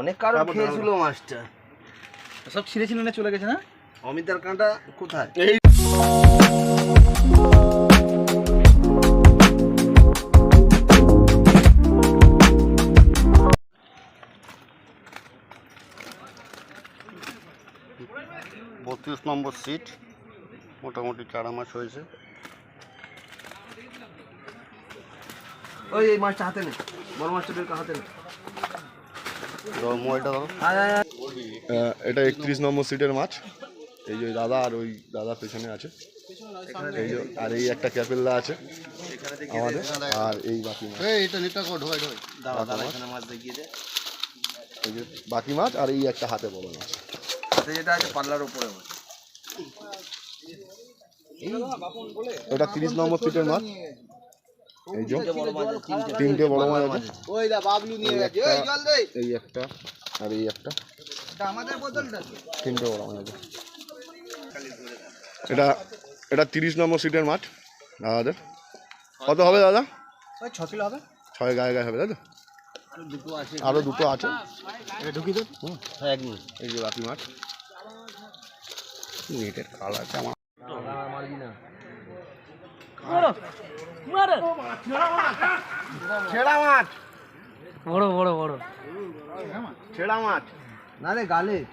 অনেক খেয়েছিল মাছটা। সব ছিঁড়ে ছিঁড়ে নিয়ে চলে গেছে না? অমিতার কাঁটা কোথায়? বত্রিশ নম্বর সিট। মোটামুটি চারা মাছ হয়েছে। ওই এই মাছটা হাতে নেই বড় মাছটা বের হাতে নে। এটা একত্রিশ নম্বর সিটের মাছ। এই যে দাদা আর ওই দাদা পেছনে আছে। এই যে আর এই একটা ক্যাপেল্লা আছে আমাদের আর এই বাকি মাছ। এই যে বাকি মাছ আর এই একটা হাতে বড় মাছ। যেটা আছে পাল্লার উপরে মাছ। এটা তিরিশ নম্বর সিটের মাছ। এই যে তিনটে তিনটে বড় মাছ আছে ওই দা বাবলু নিয়ে এই গেছে। একটা, ওই জল দে। এই একটা আর এই একটা। এটা আমাদের বোতলটা তিনটে বড় মাছ আছে এটা এটা তিরিশ নম্বর সিটের মাছ দাদাদের। কত হবে দাদা? ওই ছ কিলো হবে। ছয় গায়ে গায়ে হবে তাই তো? দুটো আছে। আরও দুটো আছে। এটা ঢুকি দে। হ্যাঁ এক মিনিট। এই যে বাকি মাছ নেটের আছে আমার মারবি না মারো। ছেড়া মাছ। বড় বড় বড়। ছেড়া মাছ। না রে গালে।